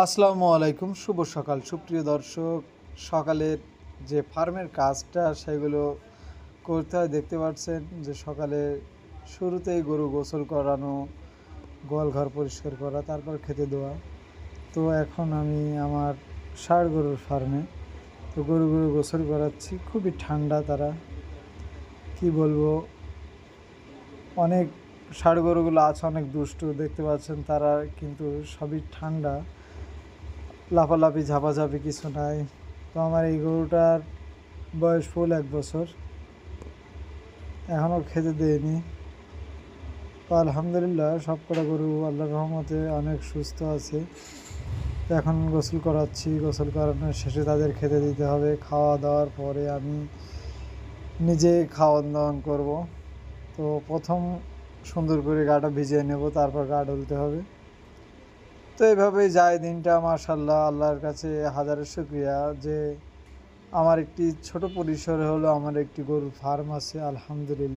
আসসালামু আলাইকুম, শুভ সকাল। সুপ্রিয় দর্শক, সকালের যে ফার্মের কাজটা, সেগুলো করতে হয়। দেখতে পাচ্ছেন যে সকালে শুরুতেই গরু গোসল করানো গোয়াল ঘর পরিষ্কার করা, তারপর খেতে দেওয়া। তো এখন আমি আমার ষাড় গরুর ফার্মে, তো গরুগুলো গোসল করাচ্ছি। খুবই ঠান্ডা তারা। কি বলব? অনেক ষাড় গরুগুলো আছে, অনেক দুষ্টু। দেখতে পাচ্ছেন তারা কিন্তু সবই ঠান্ডা। লাফালাফি, ঝাপাঝাপি কিছু নাই। তো আমার এই গরুটার বয়স ফুল এক বছর। এখনও খেতে দেয়নি। তো আলহামদুলিল্লাহ, সব কটা গরু আল্লাহ রহমতে অনেক সুস্থ আছে। এখন গোসল করাচ্ছি। গোসল করানোর শেষে তাদের খেতে দিতে হবে। খাওয়া দাওয়ার পরে আমি নিজে খাওয়ান দাওয়ান করব। তো প্রথম সুন্দর করে গাটা ভিজিয়ে নেব, তারপর গা ডলতে হবে। তো এইভাবেই যায় দিনটা মাশাল্লাহ আল্লাহর কাছে হাজারের শুক্রিয়া। যে আমার একটি ছোট পরিসরে হলো, আমার একটি গরুর ফার্ম আছে, আলহামদুলিল্লাহ।